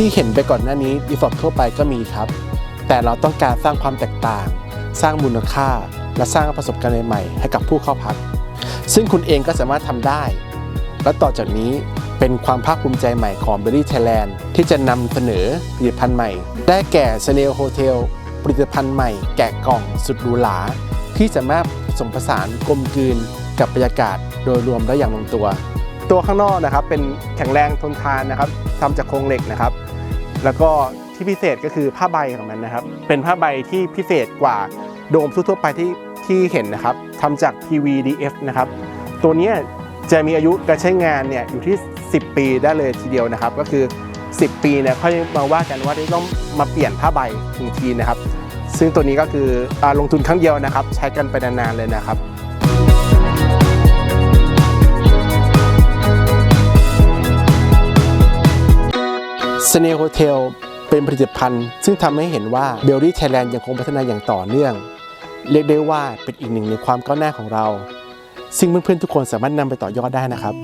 ที่เห็นไปก่อนหน้านี้รีสอร์ททั่วไปก็มีครับ แต่เราต้องการสร้างความแตกต่าง สร้างมูลค่า และสร้างประสบการณ์ใหม่ๆให้กับผู้เข้าพัก ซึ่งคุณเองก็สามารถทำได้ และต่อจากนี้เป็นความภาคภูมิใจใหม่ของ b e r r y Thailand ที่จะนำเสนอผลิตภัณฑ์ใหม่ ได้แก่ s n a i l Hotel ผลิตภัณฑ์ใหม่แกะกล่องสุดหรูหราที่สามารถผสมผสานกลมกลืนกับบรรยากาศโดยรวมได้อย่างลงตัว ตัวข้างนอกนะครับเป็นแข็งแรงทนทานนะครับทำจากโครงเหล็กนะครับ แล้วก็ที่พิเศษก็คือผ้าใบของมันนะครับ เป็นผ้าใบที่พิเศษกว่าโดมทั่วไปที่ที่เห็นนะครับทำจาก PVDF นะครับ ตัวนี้จะมีอายุการใช้งานเนี่ยอยู่ที่ 10 ปีได้เลยทีเดียวนะครับ ก็คือ 10 ปีเนี่ยค่อยมาว่ากันว่าต้องมาเปลี่ยนผ้าใบหนึ่งทีนะครับ ซึ่งตัวนี้ก็คืออลงทุนครั้งเดียวนะครับ ใช้กันไปนานๆเลยนะครับ สเนโฮเทลเป็นผลิตภัณฑ์ ซึ่งทำให้เห็นว่าเบลลี่ไทยแลนด์ยังคงพัฒนาอย่างต่อเนื่อง เรียกได้ว่าเป็นอีกหนึ่งในความก้าวหน้าของเรา ซึ่งเพื่อนๆทุกคนสามารถนำไปต่อยอดได้นะครับ